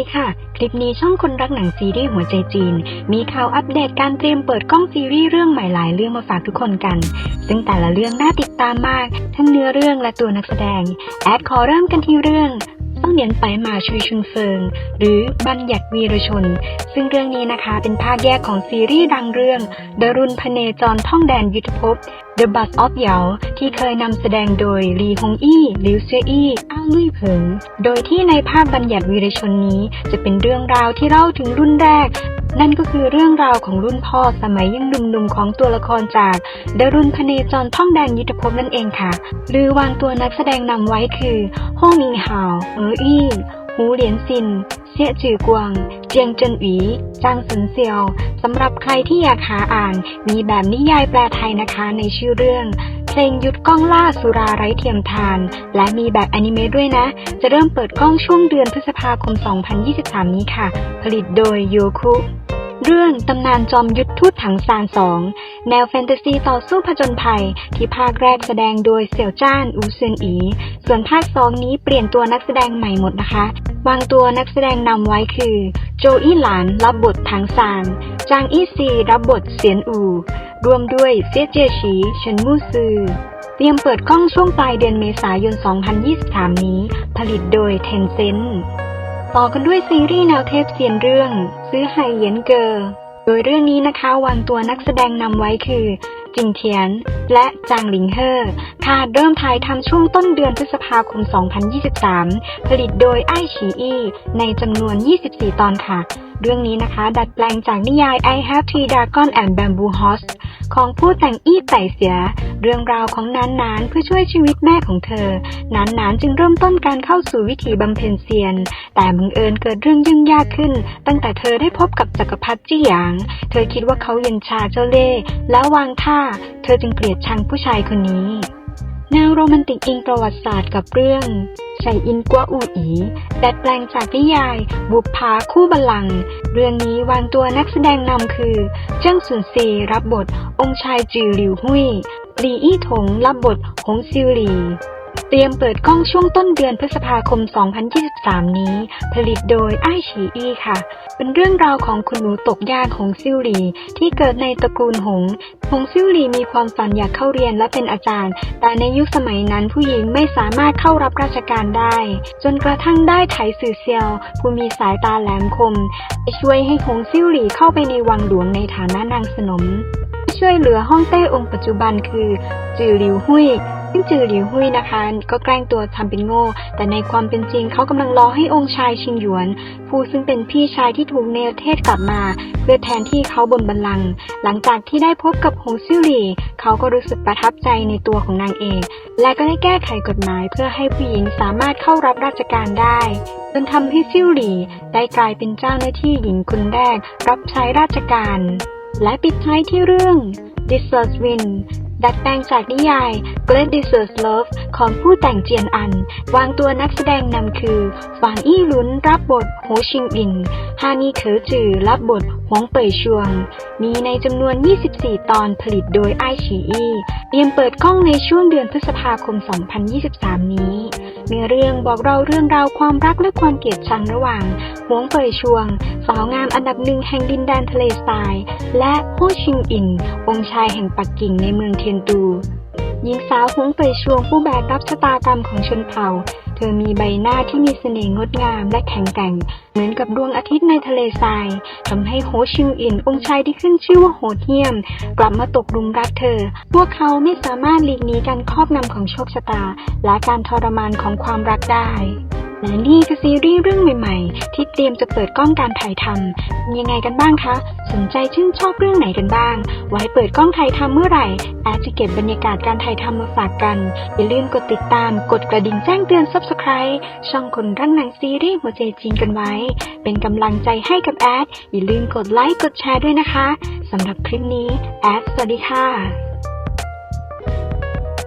ดีค่ะ คลิปนี้ช่องคนรักหนังซีรีส์หัวใจจีน มีข่าวอัปเดตการเตรียมเปิดกล้องซีรีส์เรื่องใหม่หลายเรื่องมาฝากทุกคนกัน ซึ่งแต่ละเรื่องน่าติดตามมาก ทั้งเนื้อเรื่องและตัวนักแสดง แอดขอเริ่มกันที่เรื่องต้องเหนียนไปมาชุยชุนเฟิง หรือบัญญัติวีรชน ซึ่งเรื่องนี้นะคะเป็นภาคแยกของซีรีส์ดังเรื่องดรุนพเนจรท่องแดนยุทธภพ The Bus of Yao ที่เคยนำแสดงโดยลีฮงอี้หลิวเซียอี้อ้าวลุยเผิง โดยที่ในภาพบัญญัติวีรชนนี้จะเป็นเรื่องราวที่เล่าถึงรุ่นแรก นั่นก็คือเรื่องราวของรุ่นพ่อสมัยยังหนุ่มๆของตัวละครจากดรุนพเนจรท่องแดนยุทธภพนั่นเองค่ะหรือวางตัวนักแสดงนำไว้คือฮ่องมิงฮาว เอออี้หูเหลียนซิน เสี่ยจือกวง เจียงเจินหวีจางสินเซียวสำหรับใครที่อยากหาอ่าน มีแบบนิยายแปลไทยนะคะในชื่อเรื่องเพลงยุดกล้องล่าสุราไร้เทียมทาน และมีแบบอนิเมะด้วยนะ จะเริ่มเปิดกล้องช่วงเดือนพฤษภาคม 2023 นี้ค่ะ ผลิตโดยโยคุเรื่องตำนานจอมยุทธทูตถังซานสองแนวแฟนตาซีต่อสู้ผจญภัย ที่ภาคแรกแสดงโดยเสี่ยวจ้านอูเซนอี ส่วนภาคสองนี้เปลี่ยนตัวนักแสดงใหม่หมดนะคะ วางตัวนักแสดงนำไว้คือ โจอี้หลานรับบทถังซาน จางอี้ซีรับบทเสียนอูรวมด้วยเซียเจียฉีเฉินมู่ซือ เตรียมเปิดกล้องช่วงปลายเดือนเมษายน 2023 นี้ ผลิตโดยเทนเซ็นต่อกันด้วยซีรีส์แนวเทพเซียนเรื่อง ซื้อไห่เยียนเกอร์ โดยเรื่องนี้นะคะวางตัวนักแสดงนำไว้คือ จิงเทียน และจางหลิงเฮอค่ะเริ่มถ่ายทำช่วงต้นเดือนพฤษภาคม 2023 ผลิตโดยไอฉีอี้ในจำนวน 24 ตอนค่ะ เรื่องนี้นะคะ ดัดแปลงจากนิยาย I Have Three Dragon and Bamboo Horse ของผู้แต่งอี้ไต่เสีย เรื่องราวของนานนานเพื่อช่วยชีวิตแม่ของเธอนานนานจึงเริ่มต้นการเข้าสู่วิถีบำเพ็ญเซียน แต่บังเอิญเกิดเรื่องยุ่งยากขึ้น ตั้งแต่เธอได้พบกับจักรพรรดิจี้หยาง เธอคิดว่าเขาเย็นชาเจ้าเล่ห์แล้ววางท่า เธอจึงเกลียดชังผู้ชายคนนี้แนวโรแมนติกอิงประวัติศาสตร์กับเรื่องไฉอินกัวอูอีดัดแปลงจากนิยาย บุปผาคู่บัลลัง เรื่องนี้วางตัวนักแสดงนำคือ เจิ้งสุนซีรับบท องค์ชายจือหลิวหุยหลีอี้ถงรับบทหงซิวหลี เตรียมเปิดกล้องช่วงต้นเดือนพฤษภาคม 2023 นี้ ผลิตโดยไอฉีอีค่ะ เป็นเรื่องราวของคุณหนูตกยากหงซิวหลี ที่เกิดในตระกูลหง หงซิ่วหลีมีความฝันอยากเข้าเรียนและเป็นอาจารย์ แต่ในยุคสมัยนั้นผู้หญิงไม่สามารถเข้ารับราชการได้ จนกระทั่งได้ไถสื่อเซียว ผู้มีสายตาแหลมคมไปช่วยให้หงซิ่วหลีเข้าไปในวังหลวงในฐานะนางสนม ช่วยเหลือฮ่องเต้องค์ปัจจุบันคือ จือหลิวหุย ซึ่งจือหลิวหุยนะคะ ก็แกล้งตัวทำเป็นโง่ แต่ในความเป็นจริงเขากำลังรอให้องค์ชายชิงหยวน ผู้ซึ่งเป็นพี่ชายที่ถูกเนรเทศกลับมา เพื่อแทนที่เขาบนบัลลังก์หลังจากที่ได้พบกับหงซิ่วหลี่เขาก็รู้สึกประทับใจในตัวของนางเอกและก็ได้แก้ไขกฎหมายเพื่อให้ผู้หญิงสามารถเข้ารับราชการได้จนทำให้ซิ่วหลี่ได้กลายเป็นเจ้าหน้าที่หญิงคนแรก รับใช้ราชการ และปิดท้ายที่เรื่อง d i s e r s Win ดัดแปลงจากนิยาย Great d e s e r t Love ของผู้แต่งเจียนอัน วางตัวนักแสดงนำคือฝางอี้ลุนรับบทโฮชิงอิน ฮานีเถอจือรับบทหวงเป่ยชวง มีในจำนวน 24 ตอนผลิตโดยไอฉีอี้เตรียมเปิดกล้องในช่วงเดือนพฤษภาคม 2023 นี้ เนื้อเรื่องบอกเราเรื่องราวความรักและความเกลียดชังระหว่างหวงเปยชวง สาวงามอันดับหนึ่งแห่งดินแดนทะเลทราย และโฮชิงอิน องค์ชายแห่งปักกิ่งในเมืองเทียนตู หญิงสาวหวงเป่ยชวงผู้แบกรับชะตากรรมของชนเผ่า เธอมีใบหน้าที่มีเสน่ห์งดงามและแข็งแกร่ง เหมือนกับดวงอาทิตย์ในทะเลทรายทำให้โฮชิงอินองค์ชายที่ขึ้นชื่อว่าโหดเหี้ยม กลับมาตกลุมรักเธอ พวกเขาไม่สามารถหลีกหนีการครอบงำของโชคชะตา และการทรมานของความรักได้ และนี่คือซีรีส์เรื่องใหม่ๆ ที่เตรียมจะเปิดกล้องการถ่ายทำเป็นยังไงกันบ้างคะ สนใจชื่นชอบเรื่องไหนกันบ้าง ไว้เปิดกล้องถ่ายทำเมื่อไหร่แอดจะเก็บบรรยากาศการถ่ายทำมาฝากกัน อย่าลืมกดติดตาม กดกระดิ่งแจ้งเตือน Subscribe ช่องคนรักหนังซีรีส์หัวใจจีนกันไว้ เป็นกำลังใจให้กับแอดอย่าลืมกดไลค์กดแชร์ด้วยนะคะสำหรับคลิปนี้แอดสวัสดีค่ะ